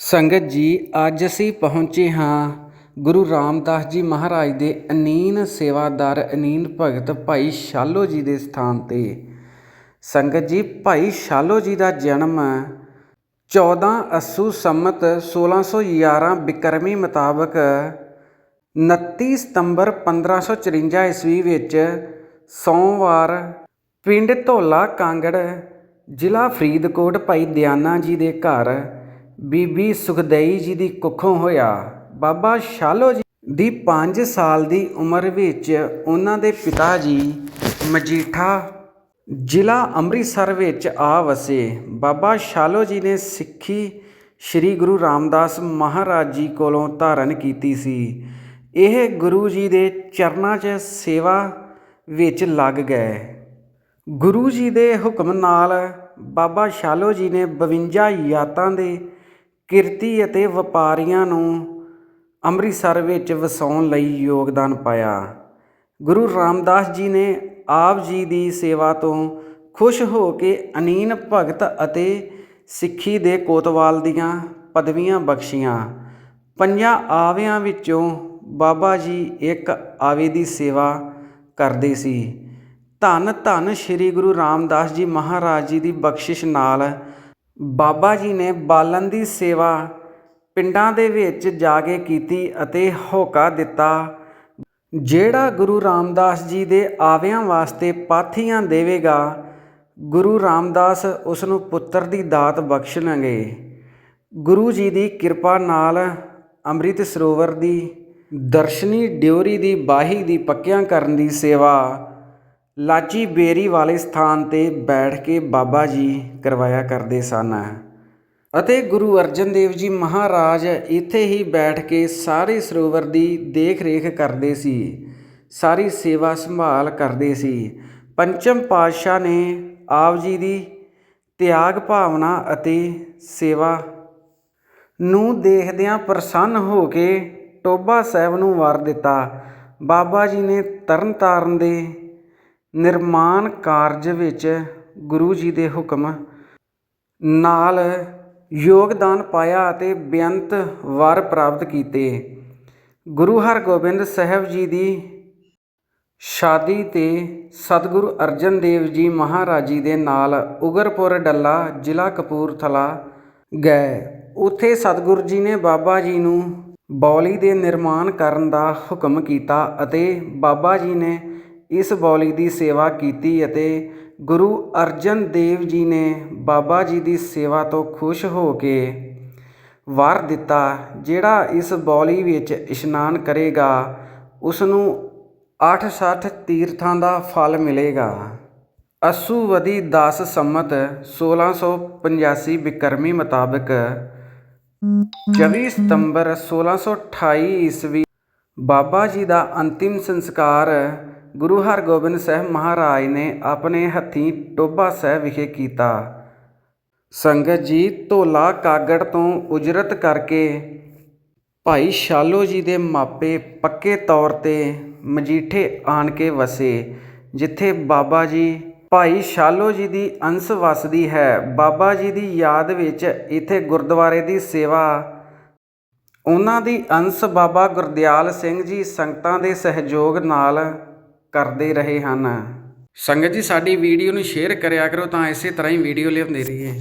ਸੰਗਤ ਜੀ, ਅੱਜ ਅਸੀਂ ਪਹੁੰਚੇ ਹਾਂ ਗੁਰੂ ਰਾਮਦਾਸ ਜੀ ਮਹਾਰਾਜ ਦੇ ਅਨੀਨ ਸੇਵਾਦਾਰ, ਅਨੀਨ ਭਗਤ ਭਾਈ ਸ਼ਾਲੋ ਜੀ ਦੇ ਸਥਾਨ ਤੇ। ਸੰਗਤ ਜੀ, ਭਾਈ ਸ਼ਾਲੋ ਜੀ ਦਾ ਜਨਮ 14 ਅੱਸੂ ਸੰਮਤ 1611 ਬਿਕਰਮੀ ਮੁਤਾਬਕ 29 ਸਤੰਬਰ 1554 ਈਸਵੀ ਵਿੱਚ ਸੋਮਵਾਰ ਪਿੰਡ ਧੌਲਾ ਕਾਂਗੜ ਜ਼ਿਲ੍ਹਾ ਫਰੀਦਕੋਟ ਭਾਈ ਦਿਆਨਾ ਜੀ ਦੇ ਘਰ ਬੀਬੀ ਸੁਖਦਈ ਜੀ ਦੀ ਕੁੱਖੋਂ ਹੋਇਆ। ਬਾਬਾ ਸ਼ਾਲੋ ਜੀ ਦੀ 5 ਸਾਲ ਦੀ ਉਮਰ ਵਿੱਚ ਉਹਨਾਂ ਦੇ ਪਿਤਾ ਜੀ ਮਜੀਠਾ ਜ਼ਿਲ੍ਹਾ ਅੰਮ੍ਰਿਤਸਰ ਵਿੱਚ ਆ ਵਸੇ। ਬਾਬਾ ਸ਼ਾਲੋ ਜੀ ਨੇ ਸਿੱਖੀ ਸ੍ਰੀ ਗੁਰੂ ਰਾਮਦਾਸ ਮਹਾਰਾਜ ਜੀ ਕੋਲੋਂ ਧਾਰਨ ਕੀਤੀ ਸੀ। ਇਹ ਗੁਰੂ ਜੀ ਦੇ ਚਰਨਾਂ 'ਚ ਸੇਵਾ ਵਿੱਚ ਲੱਗ ਗਏ। ਗੁਰੂ ਜੀ ਦੇ ਹੁਕਮ ਨਾਲ ਬਾਬਾ ਸ਼ਾਲੋ ਜੀ ਨੇ 52 ਯਾਤਾਂ ਦੇ ਕਿਰਤੀ ਅਤੇ ਵਪਾਰੀਆਂ ਨੂੰ ਅੰਮ੍ਰਿਤਸਰ ਵਿੱਚ ਵਸਾਉਣ ਲਈ ਯੋਗਦਾਨ ਪਾਇਆ। ਗੁਰੂ ਰਾਮਦਾਸ ਜੀ ਨੇ ਆਪ ਜੀ ਦੀ ਸੇਵਾ ਤੋਂ ਖੁਸ਼ ਹੋ ਕੇ ਅਨੀਨ ਭਗਤ ਅਤੇ ਸਿੱਖੀ ਦੇ ਕੋਤਵਾਲ ਦੀਆਂ ਪਦਵੀਆਂ ਬਖਸ਼ੀਆਂ। ਪੰਜਾਂ ਆਵਿਆਂ ਵਿੱਚੋਂ ਬਾਬਾ ਜੀ ਇੱਕ ਆਵੇ ਦੀ ਸੇਵਾ ਕਰਦੇ ਸੀ। ਧੰਨ ਧੰਨ ਸ੍ਰੀ ਗੁਰੂ ਰਾਮਦਾਸ ਜੀ ਮਹਾਰਾਜ ਜੀ ਦੀ ਬਖਸ਼ਿਸ਼ ਨਾਲ ਬਾਬਾ ਜੀ ਨੇ ਬਾਲਣ ਦੀ ਸੇਵਾ ਪਿੰਡਾਂ ਦੇ ਵਿੱਚ ਜਾ ਕੇ ਕੀਤੀ ਅਤੇ ਹੋਕਾ ਦਿੱਤਾ। ਜਿਹੜਾ ਗੁਰੂ ਰਾਮਦਾਸ ਜੀ ਦੇ ਆਵਿਆਂ ਵਾਸਤੇ ਪਾਥੀਆਂ ਦੇਵੇਗਾ, ਗੁਰੂ ਰਾਮਦਾਸ ਉਸ ਨੂੰ ਪੁੱਤਰ ਦੀ ਦਾਤ ਬਖਸ਼ਣਗੇ। ਗੁਰੂ ਜੀ ਦੀ ਕਿਰਪਾ ਨਾਲ ਅੰਮ੍ਰਿਤ ਸਰੋਵਰ ਦੀ, ਦਰਸ਼ਨੀ ਡਿਓਰੀ ਦੀ ਬਾਹੀ ਦੀ ਪੱਕਿਆਂ ਕਰਨ ਦੀ ਸੇਵਾ ਲਾਚੀ ਬੇਰੀ ਵਾਲੇ ਸਥਾਨ ਤੇ ਬੈਠ ਕੇ ਬਾਬਾ ਜੀ ਕਰਵਾਇਆ ਕਰਦੇ ਸਨ। ਅਤੇ ਗੁਰੂ ਅਰਜਨ ਦੇਵ ਜੀ ਮਹਾਰਾਜ ਇੱਥੇ ਹੀ ਬੈਠ ਕੇ ਸਾਰੇ ਸਰੋਵਰ ਦੀ ਦੇਖ ਰੇਖ ਕਰਦੇ ਸੀ। ਸਾਰੀ ਸੇਵਾ ਸੰਭਾਲ ਕਰਦੇ ਸੀ। ਪੰਚਮ ਪਾਤਸ਼ਾਹ ਨੇ ਆਪ ਜੀ ਦੀ ਤਿਆਗ ਭਾਵਨਾ ਅਤੇ ਸੇਵਾ ਨੂੰ ਦੇਖਦਿਆਂ ਪ੍ਰਸੰਨ ਹੋ ਕੇ ਟੋਬਾ ਸਾਹਿਬ ਨੂੰ ਵਾਰ ਦਿੱਤਾ। ਬਾਬਾ ਜੀ ਨੇ ਤਰਨਤਾਰਨ ਦੇ ਨਿਰਮਾਣ ਕਾਰਜ ਵਿੱਚ ਗੁਰੂ ਜੀ ਦੇ ਹੁਕਮ ਨਾਲ ਯੋਗਦਾਨ ਪਾਇਆ ਅਤੇ ਬੇਅੰਤ ਵਰ ਪ੍ਰਾਪਤ ਕੀਤੇ। ਗੁਰੂ ਹਰਗੋਬਿੰਦ ਸਾਹਿਬ ਜੀ ਦੀ ਸ਼ਾਦੀ ਤੇ ਸਤਿਗੁਰੂ ਅਰਜਨ ਦੇਵ ਜੀ ਮਹਾਰਾਜ ਜੀ ਦੇ ਨਾਲ ਉਗਰਪੁਰ ਡੱਲਾ ਜ਼ਿਲ੍ਹਾ ਕਪੂਰਥਲਾ ਗਏ। ਉੱਥੇ ਸਤਿਗੁਰੂ ਜੀ ਨੇ ਬਾਬਾ ਜੀ ਨੂੰ ਬੌਲੀ ਦੇ ਨਿਰਮਾਣ ਕਰਨ ਦਾ ਹੁਕਮ ਕੀਤਾ ਅਤੇ ਬਾਬਾ ਜੀ ਨੇ ਇਸ ਬੌਲੀ ਦੀ ਸੇਵਾ ਕੀਤੀ ਅਤੇ ਗੁਰੂ ਅਰਜਨ ਦੇਵ ਜੀ ਨੇ ਬਾਬਾ ਜੀ ਦੀ ਸੇਵਾ ਤੋਂ ਖੁਸ਼ ਹੋ ਕੇ ਵਰ ਦਿੱਤਾ, ਜਿਹੜਾ ਇਸ ਬੌਲੀ ਵਿੱਚ ਇਸ਼ਨਾਨ ਕਰੇਗਾ ਉਸ ਨੂੰ 860 ਤੀਰਥਾਂ ਦਾ ਫਲ ਮਿਲੇਗਾ। ਅਸੂਵਦੀ 10 ਸੰਮਤ 1685 ਬਿਕਰਮੀ ਮੁਤਾਬਕ 24 ਸਤੰਬਰ 1628 ਈਸਵੀ ਬਾਬਾ ਜੀ ਦਾ ਅੰਤਿਮ ਸੰਸਕਾਰ ਗੁਰੂ ਹਰਗੋਬਿੰਦ ਸਾਹਿਬ ਮਹਾਰਾਜ ਨੇ ਆਪਣੇ ਹੱਥੀਂ ਟੋਭਾ ਸਾਹਿਬ ਵਿਖੇ ਕੀਤਾ। ਸੰਗਤ ਜੀ, ਧੋਲਾ ਕਾਗੜ ਤੋਂ ਉਜਰਤ ਕਰਕੇ ਭਾਈ ਸ਼ਾਲੋ ਜੀ ਦੇ ਮਾਪੇ ਪੱਕੇ ਤੌਰ ਤੇ ਮਜੀਠੇ ਆਣ ਕੇ ਵਸੇ, ਜਿੱਥੇ ਬਾਬਾ ਜੀ, ਭਾਈ ਸ਼ਾਲੋ ਜੀ ਦੀ ਅੰਸ਼ ਵਸਦੀ ਹੈ। ਬਾਬਾ ਜੀ ਦੀ ਯਾਦ ਵਿੱਚ ਇੱਥੇ ਗੁਰਦੁਆਰੇ ਦੀ ਸੇਵਾ, ਉਹਨਾਂ ਦੀ ਅੰਸ਼ ਬਾਬਾ ਗੁਰਦਿਆਲ ਸਿੰਘ ਜੀ ਸੰਗਤਾਂ ਦੇ ਸਹਿਯੋਗ ਨਾਲ ਕਰਦੇ ਰਹੇ ਹਨ। ਸੰਗਤ ਜੀ, ਸਾਡੀ ਵੀਡੀਓ ਨੂੰ ਸ਼ੇਅਰ ਕਰਿਆ ਕਰੋ ਤਾਂ ਇਸੇ ਤਰ੍ਹਾਂ ਹੀ ਵੀਡੀਓ ਲਿਆਉਂਦੇ ਰਹੀਏ।